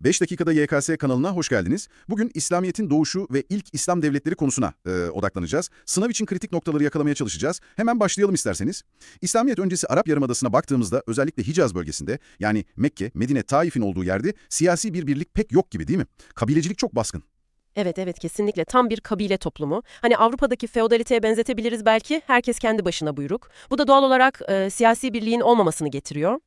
5 dakikada YKS kanalına hoş geldiniz. Bugün İslamiyet'in doğuşu ve ilk İslam devletleri konusuna e, odaklanacağız. Sınav için kritik noktaları yakalamaya çalışacağız. Hemen başlayalım isterseniz. İslamiyet öncesi Arap Yarımadası'na baktığımızda özellikle Hicaz bölgesinde yani Mekke, Medine, Taif'in olduğu yerde siyasi bir birlik pek yok gibi değil mi? Kabilecilik çok baskın. Evet evet kesinlikle tam bir kabile toplumu. Hani Avrupa'daki feodaliteye benzetebiliriz belki. Herkes kendi başına buyruk. Bu da doğal olarak e, siyasi birliğin olmamasını getiriyor.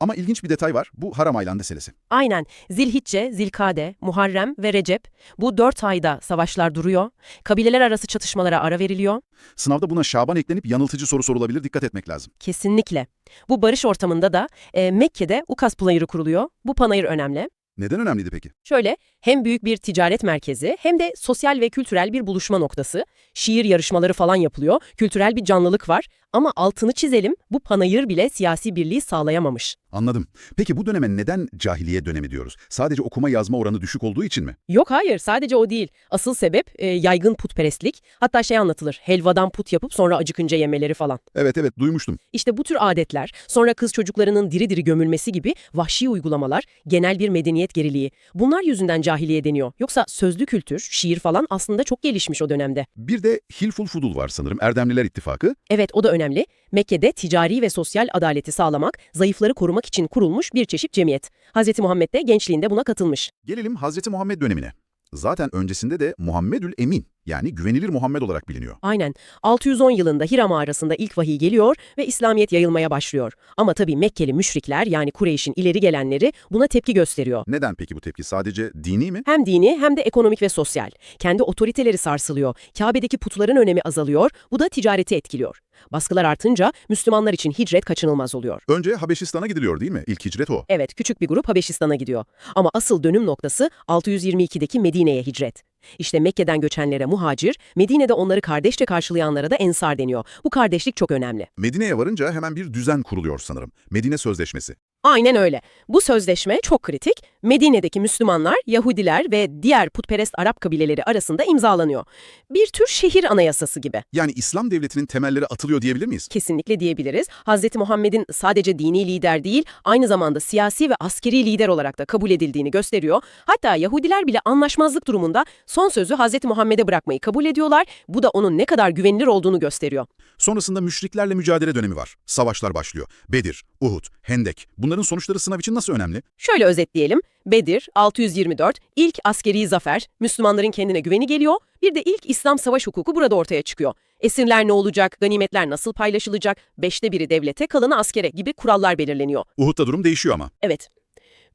Ama ilginç bir detay var. Bu haram aylan meselesi. Aynen Zilhicce, Zilkade, Muharrem ve Recep bu dört ayda savaşlar duruyor. Kabileler arası çatışmalara ara veriliyor. Sınavda buna Şaban eklenip yanıltıcı soru sorulabilir. Dikkat etmek lazım. Kesinlikle. Bu barış ortamında da e, Mekke'de Ukas Panayırı kuruluyor. Bu panayır önemli. Neden önemliydi peki? Şöyle, hem büyük bir ticaret merkezi hem de sosyal ve kültürel bir buluşma noktası. Şiir yarışmaları falan yapılıyor, kültürel bir canlılık var. Ama altını çizelim, bu panayır bile siyasi birliği sağlayamamış. Anladım. Peki bu döneme neden cahiliye dönemi diyoruz? Sadece okuma yazma oranı düşük olduğu için mi? Yok hayır, sadece o değil. Asıl sebep e, yaygın putperestlik. Hatta şey anlatılır, helvadan put yapıp sonra acıkınca yemeleri falan. Evet evet duymuştum. İşte bu tür adetler, sonra kız çocuklarının diri diri gömülmesi gibi vahşi uygulamalar, genel bir medeniyet geriliği. Bunlar yüzünden cahiliye deniyor. Yoksa sözlü kültür, şiir falan aslında çok gelişmiş o dönemde. Bir de Hilful Fudul var sanırım. Erdemliler İttifakı. Evet o da önemli. Mekke'de ticari ve sosyal adaleti sağlamak, zayıfları korumak için kurulmuş bir çeşit cemiyet. Hz. Muhammed de gençliğinde buna katılmış. Gelelim Hazreti Muhammed dönemine. Zaten öncesinde de Muhammedül Emin yani güvenilir Muhammed olarak biliniyor. Aynen. 610 yılında Hira mağarasında ilk vahiy geliyor ve İslamiyet yayılmaya başlıyor. Ama tabii Mekkeli müşrikler yani Kureyş'in ileri gelenleri buna tepki gösteriyor. Neden peki bu tepki? Sadece dini mi? Hem dini hem de ekonomik ve sosyal. Kendi otoriteleri sarsılıyor. Kabe'deki putların önemi azalıyor. Bu da ticareti etkiliyor. Baskılar artınca Müslümanlar için hicret kaçınılmaz oluyor. Önce Habeşistan'a gidiliyor değil mi? İlk hicret o. Evet, küçük bir grup Habeşistan'a gidiyor. Ama asıl dönüm noktası 622'deki Medine'ye hicret. İşte Mekke'den göçenlere muhacir, Medine'de onları kardeşçe karşılayanlara da ensar deniyor. Bu kardeşlik çok önemli. Medine'ye varınca hemen bir düzen kuruluyor sanırım. Medine Sözleşmesi. Aynen öyle. Bu sözleşme çok kritik. Medine'deki Müslümanlar, Yahudiler ve diğer putperest Arap kabileleri arasında imzalanıyor. Bir tür şehir anayasası gibi. Yani İslam devletinin temelleri atılıyor diyebilir miyiz? Kesinlikle diyebiliriz. Hz. Muhammed'in sadece dini lider değil, aynı zamanda siyasi ve askeri lider olarak da kabul edildiğini gösteriyor. Hatta Yahudiler bile anlaşmazlık durumunda son sözü Hz. Muhammed'e bırakmayı kabul ediyorlar. Bu da onun ne kadar güvenilir olduğunu gösteriyor. Sonrasında müşriklerle mücadele dönemi var. Savaşlar başlıyor. Bedir, Uhud, Hendek. Bunların sonuçları sınav için nasıl önemli? Şöyle özetleyelim. Bedir 624 ilk askeri zafer, Müslümanların kendine güveni geliyor. Bir de ilk İslam savaş hukuku burada ortaya çıkıyor. Esirler ne olacak, ganimetler nasıl paylaşılacak, beşte biri devlete, kalanı askere gibi kurallar belirleniyor. Uhud'da durum değişiyor ama. Evet.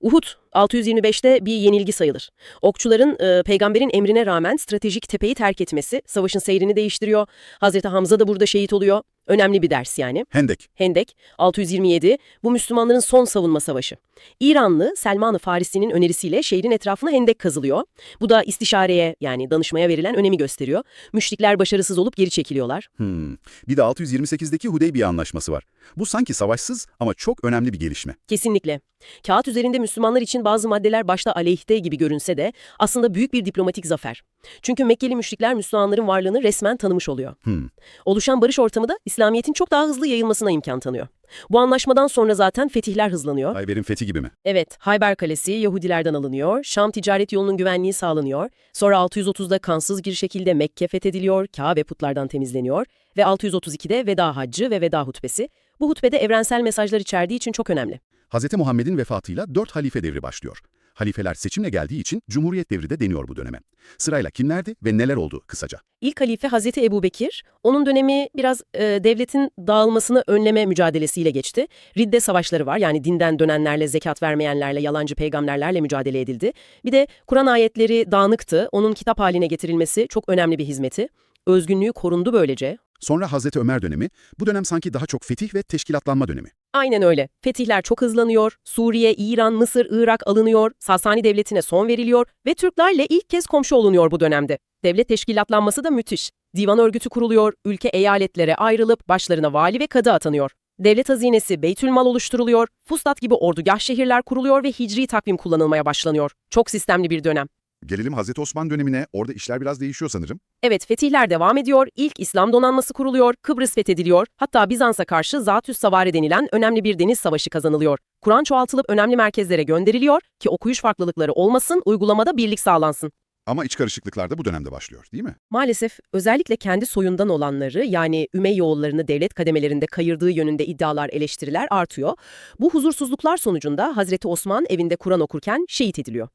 Uhud 625'te bir yenilgi sayılır. Okçuların e, peygamberin emrine rağmen stratejik tepeyi terk etmesi savaşın seyrini değiştiriyor. Hazreti Hamza da burada şehit oluyor. Önemli bir ders yani. Hendek. Hendek 627 bu Müslümanların son savunma savaşı. İranlı Selman-ı Farisi'nin önerisiyle şehrin etrafına hendek kazılıyor. Bu da istişareye yani danışmaya verilen önemi gösteriyor. Müşrikler başarısız olup geri çekiliyorlar. Hmm. Bir de 628'deki Hudeybiye Anlaşması var. Bu sanki savaşsız ama çok önemli bir gelişme. Kesinlikle. Kağıt üzerinde Müslümanlar için bazı maddeler başta aleyhte gibi görünse de aslında büyük bir diplomatik zafer. Çünkü Mekkeli müşrikler Müslümanların varlığını resmen tanımış oluyor. Hmm. Oluşan barış ortamı da İslamiyet'in çok daha hızlı yayılmasına imkan tanıyor. Bu anlaşmadan sonra zaten fetihler hızlanıyor. Hayber'in fethi gibi mi? Evet, Hayber Kalesi Yahudilerden alınıyor, Şam ticaret yolunun güvenliği sağlanıyor. Sonra 630'da kansız bir şekilde Mekke fethediliyor, Kabe putlardan temizleniyor ve 632'de Veda Haccı ve Veda Hutbesi. Bu hutbede evrensel mesajlar içerdiği için çok önemli. Hz. Muhammed'in vefatıyla dört halife devri başlıyor. Halifeler seçimle geldiği için Cumhuriyet devri de deniyor bu döneme. Sırayla kimlerdi ve neler oldu kısaca? İlk halife Hazreti Ebu Bekir, onun dönemi biraz e, devletin dağılmasını önleme mücadelesiyle geçti. Ridde savaşları var yani dinden dönenlerle, zekat vermeyenlerle, yalancı peygamberlerle mücadele edildi. Bir de Kur'an ayetleri dağınıktı, onun kitap haline getirilmesi çok önemli bir hizmeti. Özgünlüğü korundu böylece. Sonra Hazreti Ömer dönemi, bu dönem sanki daha çok fetih ve teşkilatlanma dönemi. Aynen öyle. Fetihler çok hızlanıyor, Suriye, İran, Mısır, Irak alınıyor, Sasani Devleti'ne son veriliyor ve Türklerle ilk kez komşu olunuyor bu dönemde. Devlet teşkilatlanması da müthiş. Divan örgütü kuruluyor, ülke eyaletlere ayrılıp başlarına vali ve kadı atanıyor. Devlet hazinesi Beytülmal oluşturuluyor, Fustat gibi ordugah şehirler kuruluyor ve hicri takvim kullanılmaya başlanıyor. Çok sistemli bir dönem. Gelelim Hazreti Osman dönemine. Orada işler biraz değişiyor sanırım. Evet, fetihler devam ediyor, ilk İslam donanması kuruluyor, Kıbrıs fethediliyor, hatta Bizans'a karşı Zatüs Savari denilen önemli bir deniz savaşı kazanılıyor. Kur'an çoğaltılıp önemli merkezlere gönderiliyor ki okuyuş farklılıkları olmasın, uygulamada birlik sağlansın. Ama iç karışıklıklar da bu dönemde başlıyor değil mi? Maalesef özellikle kendi soyundan olanları yani Ümeyyoğullarını devlet kademelerinde kayırdığı yönünde iddialar, eleştiriler artıyor. Bu huzursuzluklar sonucunda Hazreti Osman evinde Kur'an okurken şehit ediliyor.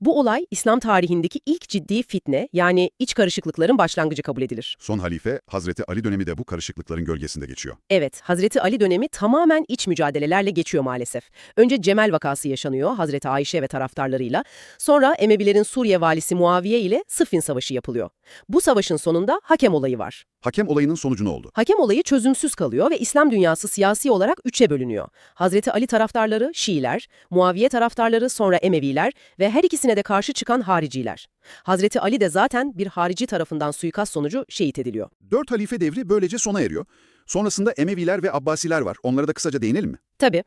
Bu olay İslam tarihindeki ilk ciddi fitne yani iç karışıklıkların başlangıcı kabul edilir. Son halife Hazreti Ali dönemi de bu karışıklıkların gölgesinde geçiyor. Evet, Hazreti Ali dönemi tamamen iç mücadelelerle geçiyor maalesef. Önce Cemel vakası yaşanıyor Hazreti Ayşe ve taraftarlarıyla. Sonra Emevilerin Suriye valisi Muaviye ile Sıffin Savaşı yapılıyor. Bu savaşın sonunda hakem olayı var. Hakem olayının sonucu ne oldu? Hakem olayı çözümsüz kalıyor ve İslam dünyası siyasi olarak üçe bölünüyor. Hazreti Ali taraftarları Şiiler, Muaviye taraftarları sonra Emeviler ve her ikisine de karşı çıkan hariciler. Hazreti Ali de zaten bir harici tarafından suikast sonucu şehit ediliyor. Dört halife devri böylece sona eriyor. Sonrasında Emeviler ve Abbasiler var. Onlara da kısaca değinelim mi? Tabii.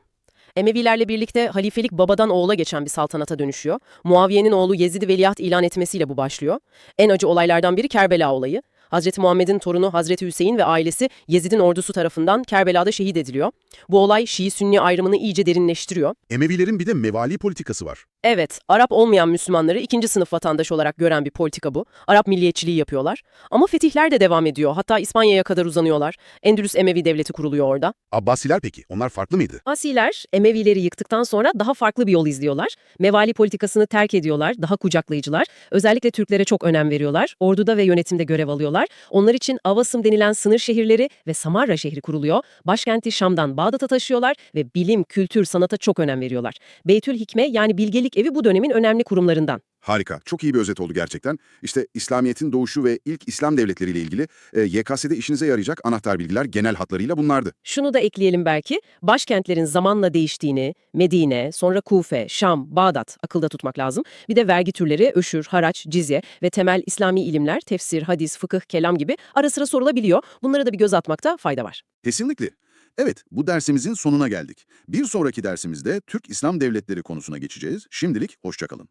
Emevilerle birlikte halifelik babadan oğula geçen bir saltanata dönüşüyor. Muaviye'nin oğlu Yezid'i veliaht ilan etmesiyle bu başlıyor. En acı olaylardan biri Kerbela olayı. Hazreti Muhammed'in torunu Hazreti Hüseyin ve ailesi Yezid'in ordusu tarafından Kerbela'da şehit ediliyor. Bu olay Şii-Sünni ayrımını iyice derinleştiriyor. Emevilerin bir de mevali politikası var. Evet, Arap olmayan Müslümanları ikinci sınıf vatandaş olarak gören bir politika bu. Arap milliyetçiliği yapıyorlar. Ama fetihler de devam ediyor. Hatta İspanya'ya kadar uzanıyorlar. Endülüs Emevi devleti kuruluyor orada. Abbasiler peki? Onlar farklı mıydı? Asiler, Emevileri yıktıktan sonra daha farklı bir yol izliyorlar. Mevali politikasını terk ediyorlar, daha kucaklayıcılar. Özellikle Türklere çok önem veriyorlar. Orduda ve yönetimde görev alıyorlar. Onlar için Avasım denilen sınır şehirleri ve Samarra şehri kuruluyor. Başkenti Şam'dan Bağdat'a taşıyorlar ve bilim, kültür, sanata çok önem veriyorlar. Beytül Hikme yani bilgelik evi bu dönemin önemli kurumlarından. Harika. Çok iyi bir özet oldu gerçekten. İşte İslamiyet'in doğuşu ve ilk İslam devletleriyle ilgili e, YKS'de işinize yarayacak anahtar bilgiler genel hatlarıyla bunlardı. Şunu da ekleyelim belki, başkentlerin zamanla değiştiğini, Medine, sonra Kufe, Şam, Bağdat akılda tutmak lazım. Bir de vergi türleri, öşür, haraç, cizye ve temel İslami ilimler, tefsir, hadis, fıkıh, kelam gibi ara sıra sorulabiliyor. Bunlara da bir göz atmakta fayda var. Kesinlikle. Evet, bu dersimizin sonuna geldik. Bir sonraki dersimizde Türk İslam devletleri konusuna geçeceğiz. Şimdilik hoşçakalın.